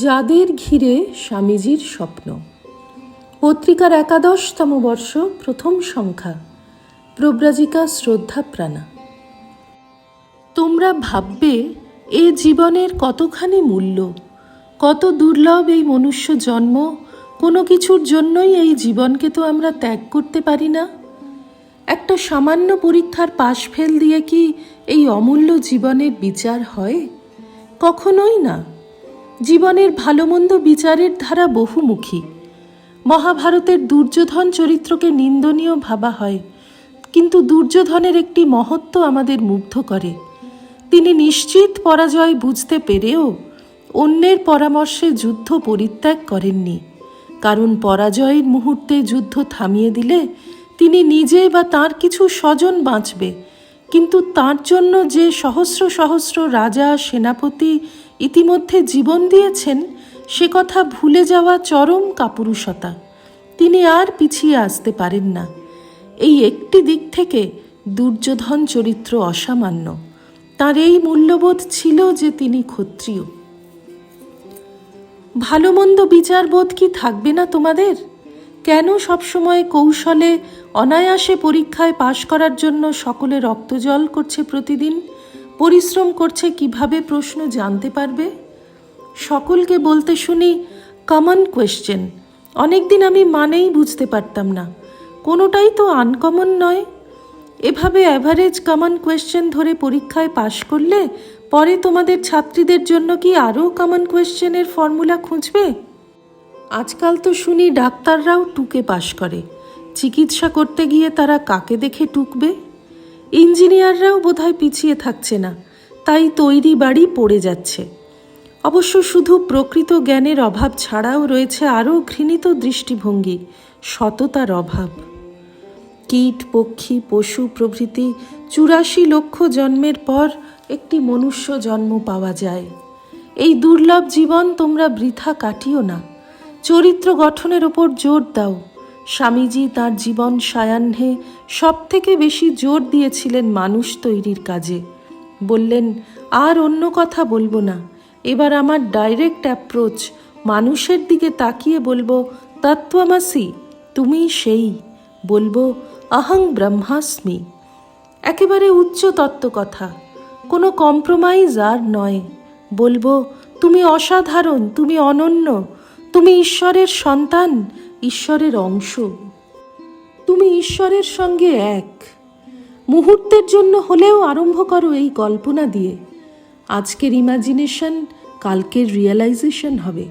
যাদের ঘিরে স্বামীজির স্বপ্ন। পত্রিকার একাদশতম বর্ষ, প্রথম সংখ্যা, প্রব্রাজিকা শ্রদ্ধা প্রাণা। তোমরা ভাববে, এ জীবনের কতখানি মূল্য? কত দুর্লভ এই মনুষ্য জন্ম? কোনো কিছুর জন্যই এই জীবনকে তো আমরা ত্যাগ করতে পারি না। একটা সামান্য পরীক্ষার পাশ ফেল দিয়ে কি এই অমূল্য জীবনের বিচার হয়? কখনোই না। জীবনের ভালো মন্দ বিচারের ধারা বহুমুখী। মহাভারতের দুর্যোধন চরিত্রকে নিন্দনীয় ভাবা হয়, কিন্তু দুর্যোধনের একটি মহত্ব আমাদের মুগ্ধ করে। তিনি নিশ্চিত পরাজয় বুঝতে পেরেও অন্যের পরামর্শে যুদ্ধ পরিত্যাগ করেননি, কারণ পরাজয়ের মুহূর্তে যুদ্ধ থামিয়ে দিলে তিনি নিজে বা তার কিছু স্বজন বাঁচবে, কিন্তু তার জন্য যে সহস্র সহস্র রাজা, সেনাপতি ইতিমধ্যে জীবন দিয়েছেন সে কথা ভুলে যাওয়া চরম কাপুরুষতা। তিনি আর পিছিয়ে আসতে পারেন না। এই একটি দিক থেকে দুর্যোধন চরিত্র অসামান্য। তার এই মূল্যবোধ ছিল যে তিনি ক্ষত্রিয়। ভালো মন্দ বিচারবোধ কি থাকবে না তোমাদের? কেন সবসময় কৌশলে অনায়াসে পরীক্ষায় পাশ করার জন্য সকলে রক্তজল করছে প্রতিদিন? পরিশ্রম করছে কীভাবে প্রশ্ন জানতে পারবে? সকলকে বলতে শুনি কমন কোয়েশ্চেন অনেকদিন আমি মানেই বুঝতে পারতাম না। কোনোটাই তো আনকমন নয়। এভাবে অ্যাভারেজ কমন কোয়েশ্চেন ধরে পরীক্ষায় পাশ করলে পরে তোমাদের ছাত্রীদের জন্য কি আরও কমন কোয়েশ্চেনের ফর্মুলা খুঁজবে? আজকাল তো শুনি ডাক্তাররাও টুকে পাশ করে। চিকিৎসা করতে গিয়ে তারা কাকে দেখে টুকবে? ইঞ্জিনিয়াররাও বোধহয় পিছিয়ে থাকছে না, তাই তৈরি বাড়ি পড়ে যাচ্ছে। অবশ্য শুধু প্রকৃত জ্ঞানের অভাব ছাড়াও রয়েছে আরও ঘৃণিত দৃষ্টিভঙ্গি, সততার অভাব। কীট, পক্ষী, পশু প্রভৃতি চুরাশি লক্ষ জন্মের পর একটি মনুষ্য জন্ম পাওয়া যায়। এই দুর্লভ জীবন তোমরা বৃথা কাটিও না। চরিত্র গঠনের ওপর জোর দাও। স্বামীজি তার জীবন সায়াহ্নে সব থেকে বেশি জোর দিয়েছিলেন মানুষ তৈরির কাজে। বললেন, আর অন্য কথা বলব না। এবার আমার ডাইরেক্ট অ্যাপ্রোচ মানুষের দিকে তাকিয়ে বলব, তত্ত্বমাসি, তুমি সেই। বলব, আহং ব্রহ্মাস্মি। একেবারে উচ্চ তত্ত্ব কথা। কোনো কম্প্রোমাইজ আর নয়। বলব, তুমি অসাধারণ, তুমি অনন্য, তুমি ঈশ্বরের সন্তান ঈশ্বরের অংশ। তুমি ঈশ্বরের সঙ্গে এক। মুহূর্তের জন্য হলেও আরম্ভ করো এই কল্পনা দিয়ে। আজকের ইমাজিনেশন কালকের রিয়েলাইজেশন হবে।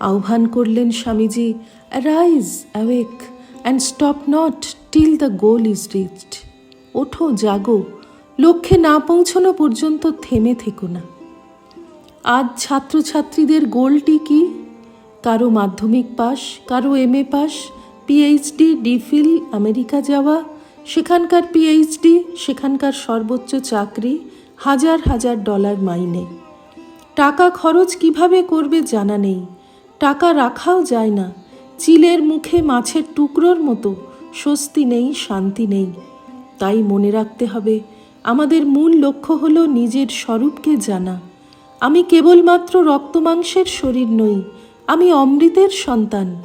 আহ্বান করলেন Swamiji rise awake and stop not till the goal is reached ওঠো, জাগো। লক্ষ্যে না পৌঁছানো পর্যন্ত থেমে থেকো না। আজ ছাত্রছাত্রীদের গোলটি কি? কারও মাধ্যমিক পাস কারও M A pass PhD DPhil America যাওয়া, সেখানকার পিএইচডি সেখানকার সর্বোচ্চ চাকরি, হাজার হাজার ডলার মাইনে। টাকা খরচ কীভাবে করবে জানা নেই। টাকা রাখাও যায় না। চিলের মুখে মাছের টুকরোর মতো, স্বস্তি নেই, শান্তি নেই। তাই মনে রাখতে হবে, আমাদের মূল লক্ষ্য হলো নিজের স্বরূপকে জানা। আমি কেবলমাত্র রক্তমাংসের শরীর নই আমি অমৃতের সন্তান।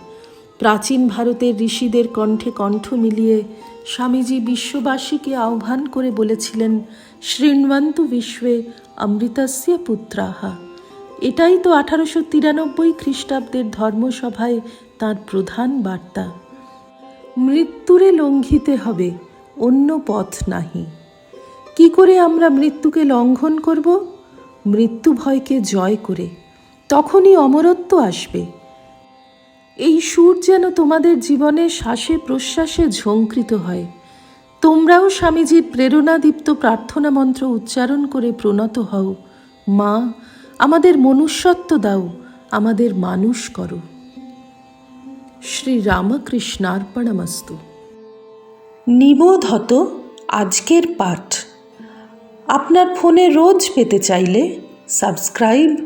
প্রাচীন ভারতের ঋষিদের কণ্ঠে কণ্ঠ মিলিয়ে স্বামীজি বিশ্ববাসীকে আহ্বান করে বলেছিলেন শৃণ্বন্তু বিশ্বে অমৃতস্য পুত্রাহা এটাই তো আঠারোশো তিরানব্বই খ্রিস্টাব্দের ধর্মসভায় তার প্রধান বার্তা। মৃত্যুরে লঙ্ঘিতে হবে, অন্য পথ নাহি। কি করে আমরা মৃত্যুকে লঙ্ঘন করব? মৃত্যু ভয়কে জয় করে তখনই অমরত্ব আসবে। এই সুর যেন তোমাদের জীবনে শ্বাসে প্রশ্বাসে ঝঙ্কৃত হয়। তোমরাও স্বামীজির প্রেরণাদীপ্ত প্রার্থনা মন্ত্র উচ্চারণ করে প্রণত হও। মা, আমাদের মনুষ্যত্ব দাও, আমাদের মানুষ করো। শ্রী রামকৃষ্ণার্পণমস্তু নিবোধত আজকের পাঠ। আপনার ফোনে রোজ পেতে চাইলে সাবস্ক্রাইব